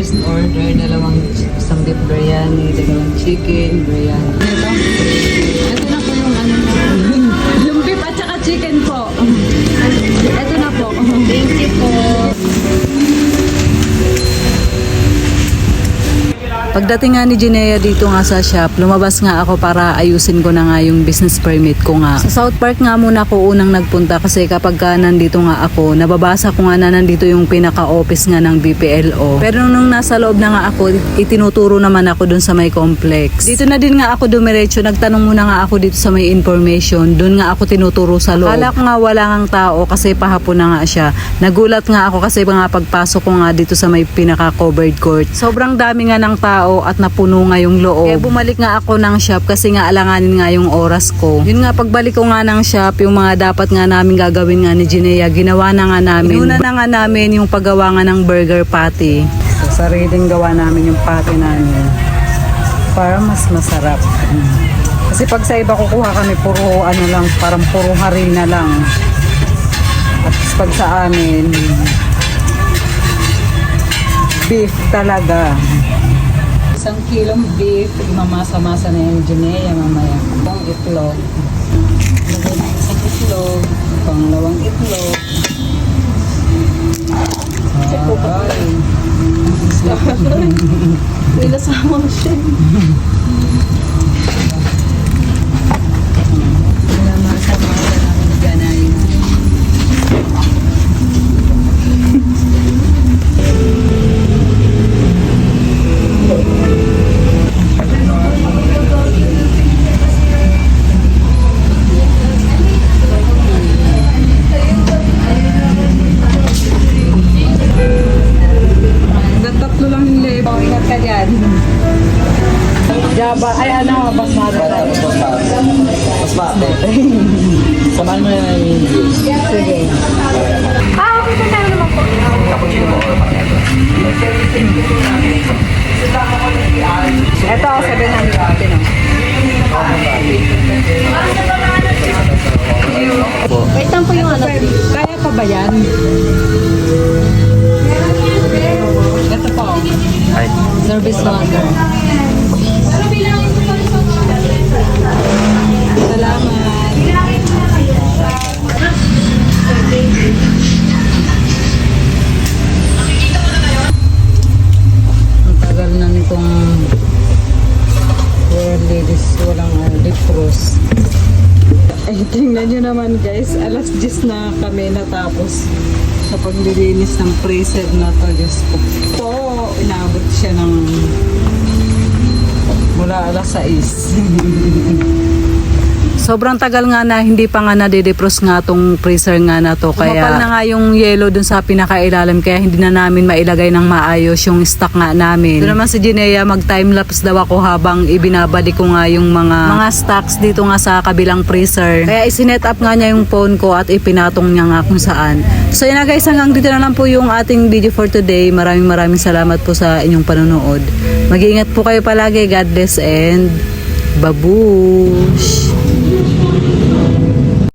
first order, dalawang isang beef biryani, dalawang chicken, biryani. Ito Pagdating nga ni Jinea dito nga sa shop, lumabas nga ako para ayusin ko na nga yung business permit ko nga. Sa South Park nga muna ako unang nagpunta kasi kapag ka nandito nga ako, nababasa ko nga na nandito yung pinaka-office nga ng BPLO. Pero nung nasa loob na nga ako, itinuturo naman ako dun sa may complex. Dito na din nga ako dumiretso, nagtanong muna nga ako dito sa may information, dun nga ako tinuturo sa loob. Akala ko nga wala ngang tao kasi pahapon na nga siya. Nagulat nga ako kasi nga pagpasok ko nga dito sa may pinaka-covered court. Sobrang dami nga ng tao at napuno nga yung loob. Kaya bumalik nga ako ng shop kasi nga alanganin nga yung oras ko. Yun nga, pagbalik ko nga ng shop, yung mga dapat nga namin gagawin nga ni Jinea, ginawa na nga namin. Inuna na nga namin yung paggawa nga ng burger patty. So, sariling gawa namin yung patty namin para mas masarap. Kasi pag sa iba kukuha kami puro ano lang, parang puro harina lang. At pag sa amin, beef talaga. Isang kilong beef, mamasa-masa na yung Junea mamaya. Pang itlog. Lagay na isang itlog, pangalawang itlog. Ay. Nilasama siya. Java, ay ano, basmati mate. Samahan mo na yung juice. Sige. Ah, okay po tayo naman po. Cappuccino mo or macchiato? Ito, 700 ate, no? Service water. Ay, tingnan nyo naman guys, alas 10 na kami natapos sa paglilinis ng freezer na to. Diyos ko po, inabot siya ng mula alas 6. Sobrang tagal nga na hindi pa nga nade-defrost nga tong freezer nga na to. Kaya Kumapal na nga yung yellow dun sa pinakailalim kaya hindi na namin mailagay ng maayos yung stock nga namin. Doon naman si Jinea mag time-lapse daw ako habang ibinabalik ko nga yung mga mga stocks dito nga sa kabilang freezer. Kaya isinet up nga niya yung phone ko at ipinatong niya nga kung saan. So yun na guys, hanggang dito na lang po yung ating video for today. Maraming maraming salamat po sa inyong panonood. Mag-iingat po kayo palagi. God bless and babush!